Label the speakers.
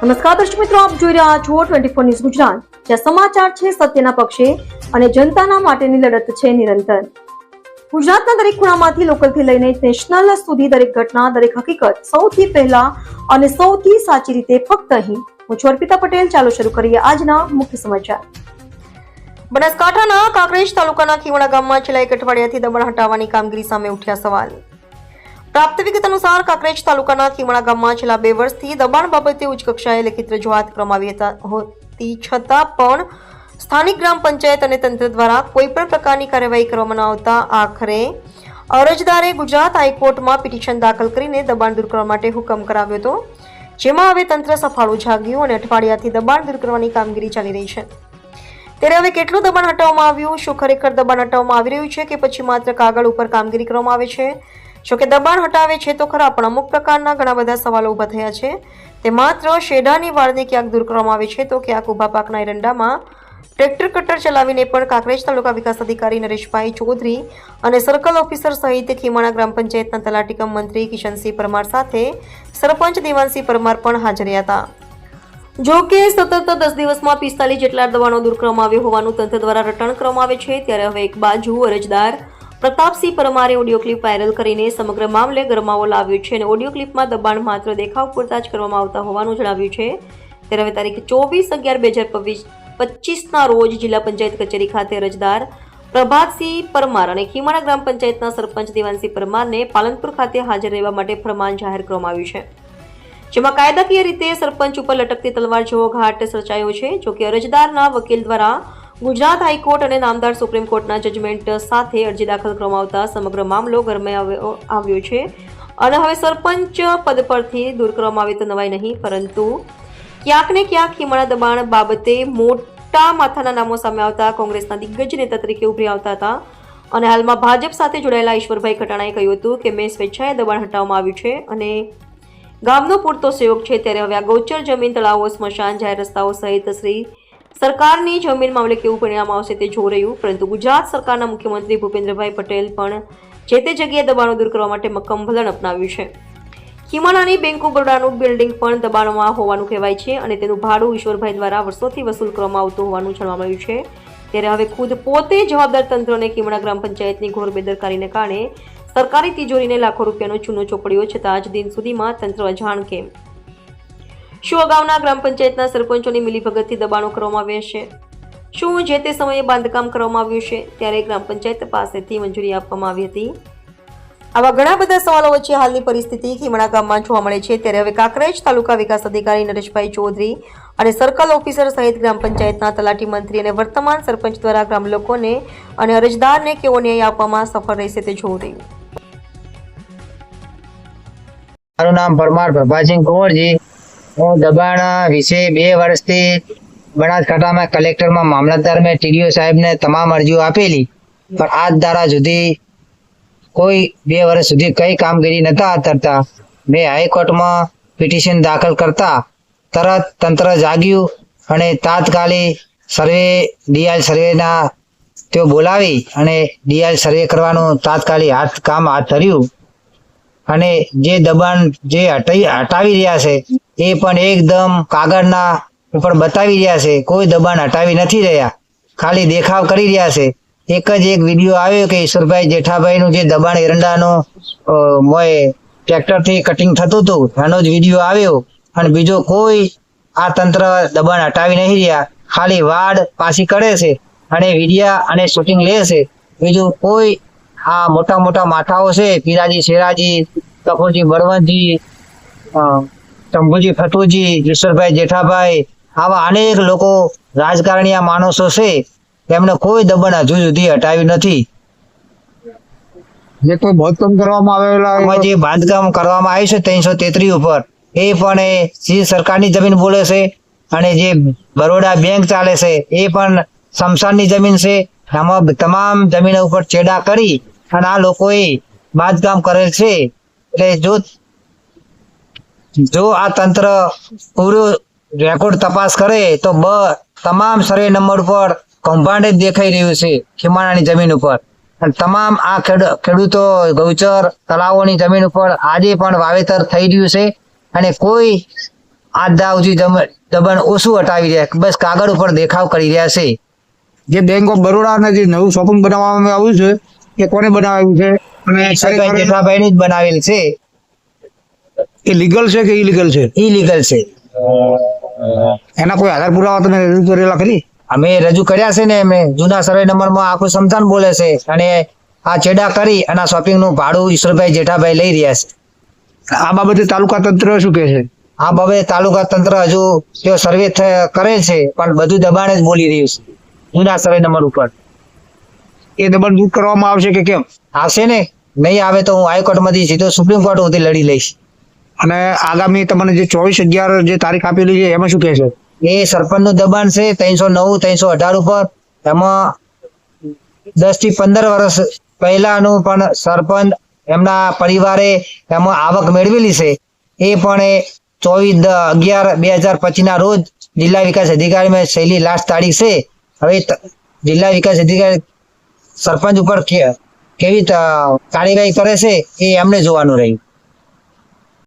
Speaker 1: નમસ્કાર દર્શક મિત્રો, આપ જોઈ રહ્યા છો ટ્વેન્ટી ફોર ન્યૂઝ ગુજરાત. જ્યાં સમાચાર છે સત્યના પક્ષે અને જનતાના માટેની લડત છે નિરંતર. ગુજરાતના દરેક ખૂણામાંથી લોકલથી લઈને નેશનલ સુધી દરેક ઘટના, દરેક હકીકત સૌથી પહેલા અને સૌથી સાચી રીતે ફક્ત અહીં. હું છું અર્પિતા પટેલ. ચાલો શરૂ કરીએ આજના મુખ્ય સમાચાર. બનાસકાંઠાના કાંકરેજ તાલુકાના ખીવડા ગામમાં છેલ્લા એક અઠવાડિયાથી દબાણ હટાવવાની કામગીરી સામે ઉઠ્યા સવાલ. પ્રાપ્ત વિગત અનુસાર કાંકરેજ તાલુકાના ખીમણા ગામમાં છેલ્લા બે વર્ષથી દબાણ બાબતે ઉચ્ચ કક્ષાએ લેખિત રજૂઆત કરવામાં આવી હોતી છતાં પણ સ્થાનિક ગ્રામ પંચાયત અને તંત્ર દ્વારા કોઈપણ પ્રકારની કાર્યવાહી કરવામાં ન આવતા આખરે અરજદારે ગુજરાત હાઈકોર્ટમાં પિટિશન દાખલ કરીને દબાણ દૂર કરવા માટે હુકમ કરાવ્યો હતો. જેમાં હવે તંત્ર સફાળું જાગ્યું અને અઠવાડિયાથી દબાણ દૂર કરવાની કામગીરી ચાલી રહી છે. ત્યારે હવે કેટલું દબાણ હટાવવામાં આવ્યું? શું ખરેખર દબાણ હટાવવામાં આવી રહ્યું છે કે પછી માત્ર કાગળ ઉપર કામગીરી કરવામાં આવે છે? જો કે દબાણ હટાવે છે તો ખરા, પણ અમુક પ્રકારના ઘણા બધા સવાલો ઊભા થયા છે. તે માત્ર શેઢાની વાળને ક્યાંક દૂર કરવામાં આવે છે તો ક્યાંક ઊભા પાકના એરંડામાં ટ્રેક્ટર કટર ચલાવીને પણ કાંકરેજ તાલુકા વિકાસ અધિકારી નરેશભાઈ ચૌધરી અને સર્કલ ઓફિસર સહિત ખીમાણા ગ્રામ પંચાયતના તલાટીકમ મંત્રી કિશનસિંહ પરમાર સાથે સરપંચ દેવાનસિંહ પરમાર પણ હાજર હતા. જો કે સતત દસ દિવસમાં પિસ્તાલીસ જેટલા દબાણો દૂર કરવામાં આવ્યો હોવાનું તંત્ર દ્વારા રટણ કરવામાં આવે છે. ત્યારે હવે એક બાજુ અરજદાર પ્રતાપસિંહ પરમારે ઓડિયો ક્લિપ વાયરલ કરીને સમગ્ર મામલે ગરમાવો લાવ્યો છે અને ઓડિયો ક્લિપમાં દબાણ માત્ર દેખાવ પૂરતા જ કરવામાં આવતા હોવાનું જણાવ્યું છે. ત્યારે હવે તારીખ ચોવીસ અગિયાર બે હજાર પચીસના રોજ જિલ્લા પંચાયત કચેરી ખાતે અરજદાર પ્રભાતસિંહ પરમાર અને ખીમાણા ગ્રામ પંચાયતના સરપંચ દેવાનસિંહ પરમારને પાલનપુર ખાતે હાજર રહેવા માટે ફરમાન જાહેર કરવામાં આવ્યું છે. જેમાં કાયદાકીય રીતે સરપંચ ઉપર લટકતી તલવાર જેવો ઘાટ સર્જાયો છે, જોકે અરજદારના વકીલ દ્વારા ગુજરાત હાઈકોર્ટ અને નામદાર સુપ્રીમ કોર્ટના જજમેન્ટ સાથે અરજી દાખલ કરવામાં આવતા સમગ્ર મામલો ગરમે આવ્યો છે. અને હવે સરપંચ પદ પરથી દૂર કરવામાં આવે તો નવાઈ નહીં, પરંતુ ક્યાંક ને ક્યાંક હિમાળા દબાણ બાબતે મોટા માથાના નામો સામે આવતા કોંગ્રેસના દિગ્ગજ નેતા તરીકે ઉભરી આવતા હતા. અને હાલમાં ભાજપ સાથે જોડાયેલા ઈશ્વરભાઈ ખટાણાએ કહ્યું હતું કે, મેં સ્વેચ્છાએ દબાણ હટાવવામાં આવ્યું છે અને ગામનો પૂરતો સહયોગ છે. ત્યારે હવે આ ગૌચર જમીન, તળાવો, સ્મશાન, જાહેર રસ્તાઓ સહિત શ્રી સરકારની જમીન મામલે કેવું પરિણામ આવશે તે જોઈ રહ્યું, પરંતુ ગુજરાત સરકારના મુખ્યમંત્રી ભૂપેન્દ્રભાઈ પટેલ પણ જે તે જગ્યાએ દબાણો દૂર કરવા માટે મક્કમ વલણ અપનાવ્યું છે. હિમાલાની બેંક ઓફ બરોડાનું બિલ્ડિંગ પણ દબાણમાં હોવાનું કહેવાય છે અને તેનું ભાડું ઈશ્વરભાઈ દ્વારા વર્ષોથી વસૂલ કરવામાં આવતું હોવાનું જાણવા મળ્યું છે. ત્યારે હવે ખુદ પોતે જવાબદાર તંત્રને કિમણા ગ્રામ પંચાયતની ઘોર બેદરકારીને કારણે સરકારી તિજોરીને લાખો રૂપિયાનો ચૂનો ચોપડ્યો છતાં આજ દિન સુધીમાં તંત્ર અજાણ કેમ? શું અગાઉના ગ્રામ પંચાયતના સરપંચોની મિલીભગતથી દબાણો કરવામાં આવ્યા છે. શું જે તે સમયે બાંધકામ કરવામાં આવ્યું છે, ત્યારે ગ્રામ પંચાયત પાસેથી મંજૂરી આપવામાં આવી હતી. આવા ઘણા બધા સવાલો વચ્ચે હાલની પરિસ્થિતિ ખીમણા ગામમાં જોવા મળે છે, ત્યારે હવે કાંકરેજ તાલુકા વિકાસ અધિકારી નરેશભાઈ ચૌધરી અને સર્કલ ઓફિસર સહિત ગ્રામ પંચાયતના તલાટી મંત્રી અને વર્તમાન સરપંચ દ્વારા ગ્રામ લોકોને અને અરજદારને કેવો ન્યાય આપવામાં સફળ રહેશે તે જોવું રહ્યું.
Speaker 2: મારું નામ પરમાર પ્રભાસિંહ કુંવરજી. હું દબાણ વિશે બે વર્ષથી બનાસકાંઠામાં કલેક્ટરમાં મામલતદાર મેં ટીડીઓ સાહેબને તમામ અરજીઓ આપેલી. પણ આજ દાડા સુધી કોઈ બે વર્ષ સુધી કઈ કામગીરી નતા કરતા મેં હાઈકોર્ટમાં પિટિશન દાખલ કરતા તરત તંત્ર જાગ્યું અને તાત્કાલિક સર્વે ડીઆઈ સર્વેના તેઓ બોલાવી અને ડીઆઈ સર્વે કરવાનું તાત્કાલિક હાથ, કામ હાથ ધર્યું. અને જે દબાણ જે હટાવી રહ્યા છે એ પણ એકદમ કાગળના ઉપર બતાવી રહ્યા છે. કોઈ દબાણ હટાવી નથી રહ્યા. ખાલી દેખાવ કરી રહ્યા છે. એક જ એક વીડિયો આવ્યો કે ઈશ્વરભાઈ જેઠાભાઈનું જે દબાણ એરંડાનું મોય ટ્રેક્ટરથી કટિંગ થતું હતું એનો જ વીડિયો આવ્યો. અને બીજો કોઈ આ તંત્ર દબાણ હટાવી નહીં રહ્યા. ખાલી વાડ પાછી કરે છે અને વિડિયા અને શૂટિંગ લે છે. બીજું કોઈ આ મોટા મોટા માથાઓ છે પીરાજી શેરાજી કપૂરજી બળવંતજી શંભુજી ફતુજી ઈશ્વરભાઈ જેઠાભાઈ આવા અનેક લોકો રાજકારણીયા માણસો છે એમને કોઈ દબાણ હજુ સુધી હટાવ્યું નથી.
Speaker 3: જે કોઈ બાંધકામ કરવામાં આવેલા
Speaker 2: જે બાંધકામ કરવામાં આવ્યું છે ત્રણસો તેત્રીસ ઉપર એ પણ એ સરકારની જમીન બોલે છે અને જે બરોડા બેંક ચાલે છે એ પણ સમસાનની જમીન છે. આમાં તમામ જમીન ઉપર ચેડા કરી અને આ લોકોએ બાંધકામ કરેલ છે. એટલે જો જો આ તંત્ર પૂરું રેકોર્ડ તપાસ કરે તો બ તમામ સર્વે નંબર ઉપર કૌભાંડ જ દેખાઈ રહ્યું છે ખીમાણાની જમીન ઉપર. અને તમામ આ ખેડૂતો ગૌચર તળાવોની જમીન ઉપર આજે પણ વાવેતર થઈ રહ્યું છે અને કોઈ દા દબાણ ઓછું હટાવી રહ્યા બસ કાગળ ઉપર દેખાવ કરી રહ્યા છે.
Speaker 3: જે બેંક ઓફ બરોડા જે નવું શોપિંગ બનાવવામાં આવ્યું છે એ કોને બનાવ્યું છે? અને
Speaker 2: ઈશ્વરભાઈ જ બનાવેલ છે.
Speaker 3: એ લીગલ છે કે ઇલીગલ છે?
Speaker 2: ઇલીગલ છે.
Speaker 3: એના કોઈ આધાર પુરાવા તમે રજૂ કરેલા ખરી?
Speaker 2: અમે રજૂ કર્યા છે ને અમે જૂના સર્વે નંબરમાં આખું સમતાન બોલે છે. અને આ છેડા કરી અને શોપિંગનું ભાડું ઈશ્વરભાઈ જેઠાભાઈ લઈ રહ્યા છે.
Speaker 3: આ બાબતે તાલુકા તંત્ર શું કહે છે?
Speaker 2: આ બાબતે તાલુકા તંત્ર હજુ તેઓ સર્વે કરે છે પણ બધું દબાણ જ બોલી રહ્યું છે. જૂના સર્વે નંબર ઉપર.
Speaker 3: એ દબાણ દૂર કરવામાં આવશે કે કેમ?
Speaker 2: આવશે ને. નહીં આવે તો હું હાઈકોર્ટમાંથી સીધો સુપ્રીમ કોર્ટ સુધી લડી લઈશ.
Speaker 3: અને આગામી તમને જે ચોવીસ અગિયાર જે તારીખ આપેલી છે, એમાં શું કહે છે
Speaker 2: એ સરપંચનું દબાણ છે, ત્રણસો નવ, ત્રણસો અઢાર ઉપર. એમાં દસથી પંદર વર્ષ પહેલાનું પણ સરપંચ એમના પરિવારે એમાં આવક મેળવેલી છે. એ પણ એ ચોવીસ અગિયાર બે હજાર પચીસ ના રોજ જિલ્લા વિકાસ અધિકારીમાં છેલ્લી લાસ્ટ તારીખ છે. હવે જિલ્લા વિકાસ અધિકારી સરપંચ ઉપર કે- કેવી કાર્યવાહી કરે છે, એ એમને જોવાનું રહ્યું.